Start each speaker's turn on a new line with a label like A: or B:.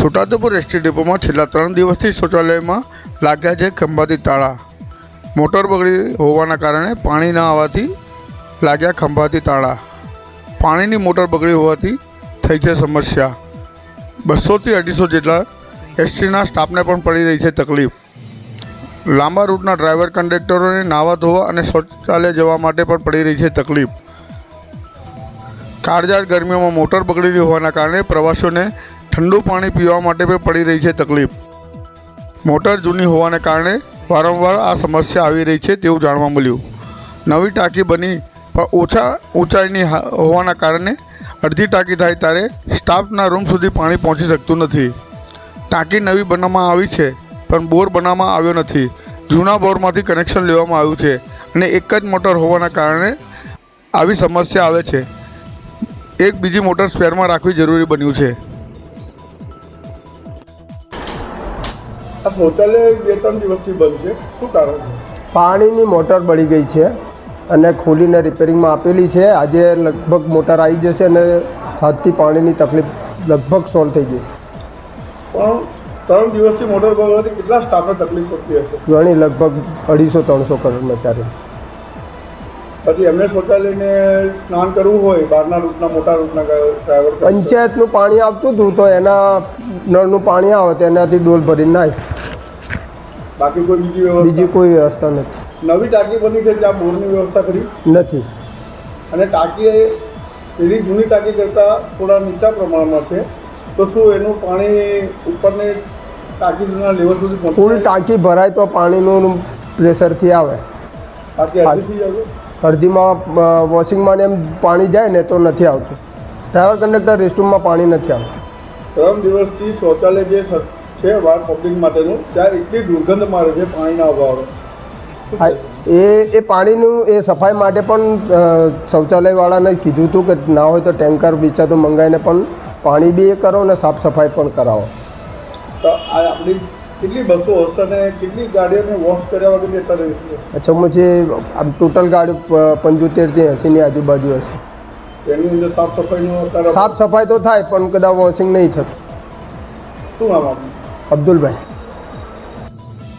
A: Chhota Udepur ST ડેપોમાં છેલ્લા ત્રણ દિવસથી શૌચાલયમાં લાગ્યા છે ખંભાતી તાળા. મોટર બગડી હોવાના કારણે પાણી ન આવવાથી લાગ્યા ખંભાતી તાળા. પાણીની મોટર બગડી હોવાથી થઈ છે સમસ્યા. બસોથી અઢીસો જેટલા એસટીના સ્ટાફને પણ પડી રહી છે તકલીફ. લાંબા રૂટના ડ્રાઈવર કંડક્ટરોને નાવા ધોવા અને શૌચાલય જવા માટે પણ પડી રહી છે તકલીફ. કાળજાળ ગરમીઓમાં મોટર બગડેલી હોવાના કારણે પ્રવાસીઓને ઠંડુ પાણી પીવા માટે પણ પડી રહી છે તકલીફ. મોટર જૂની હોવાને કારણે વારંવાર આ સમસ્યા આવી રહી છે તેવું જાણવા મળ્યું. નવી ટાંકી બની, પણ ઓછા ઊંચાઈની હોવાના કારણે અડધી ટાંકી થાય ત્યારે સ્ટાફના રૂમ સુધી પાણી પહોંચી શકતું નથી. ટાંકી નવી બનાવવામાં આવી છે, પણ બોર બનાવવામાં આવ્યો નથી. જૂના બોરમાંથી કનેક્શન લેવામાં આવ્યું છે અને એક જ મોટર હોવાના કારણે આવી સમસ્યા આવે છે. એક બીજી મોટર સ્પેરમાં રાખવી જરૂરી બન્યું છે.
B: આ શૌચાલય બે ત્રણ દિવસથી બંધ છે. શું કારણ છે?
C: પાણીની મોટર બળી ગઈ છે અને ખોલીને રિપેરિંગમાં આપેલી છે. આજે લગભગ મોટર આવી જશે અને સાતથી પાણીની તકલીફ લગભગ સોલ્વ થઈ જશે.
B: પણ ત્રણ દિવસથી મોટર બગડવાથી કેટલા સ્ટાફને તકલીફ પડતી હશે?
C: ઘણી લગભગ અઢીસો ત્રણસો કર્મચારી
B: પછી એમને શૌચાલયને સ્નાન કરવું હોય બહારના રૂટના મોટા રૂટના ડ્રાઈવર
C: પંચાયતનું પાણી આવતું હતું તો એના નળનું પાણી આવે તો એનાથી ડોલ ભરીને નાય
B: બાકી કોઈ બીજી
C: બીજી કોઈ વ્યવસ્થા નથી.
B: નવી ટાંકી બની છે ત્યાં બોરની વ્યવસ્થા કરી?
C: નથી.
B: અને ટાંકી એવી જૂની ટાંકી કરતાં થોડા નીચા પ્રમાણમાં છે તો શું એનું પાણી ઉપરની ટાંકીના લેવલ સુધી
C: ફૂલ ટાંકી ભરાય તો પાણીનું પ્રેશરથી આવે.
B: બાકી જશે
C: અડધીમાં વોશિંગમાં ને એમ પાણી જાય ને તો નથી આવતું. ડ્રાઈવર કંડક્ટર રેસ્ટરૂમમાં પાણી નથી આવતું.
B: ત્રણ દિવસથી શૌચાલય જે છે વાર પબ્લિક માટેનું ત્યાં એટલી દુર્ગંધ મારે છે પાણીના અભાવે.
C: એ એ પાણીનું એ સફાઈ માટે પણ શૌચાલયવાળાને કીધું હતું કે ના હોય તો ટેન્કર બીચાતું મંગાવીને પણ પાણી બી એ કરો અને સાફ સફાઈ પણ કરાવો.
B: તો આ આપણી કેટલી બસો હશે અને કેટલી ગાડીઓને વોશ કર્યા વગર જતા રહેશે
C: અચ્છા મુજે આમ ટોટલ ગાડી પંચોતેરથી એંસીની આજુબાજુ હશે.
B: તેની અંદર સાફ સફાઈનું
C: સાફ સફાઈ તો થાય પણ કદાચ વોશિંગ નહીં થતું.
B: શું નામ
C: અબ્દુલભાઈ.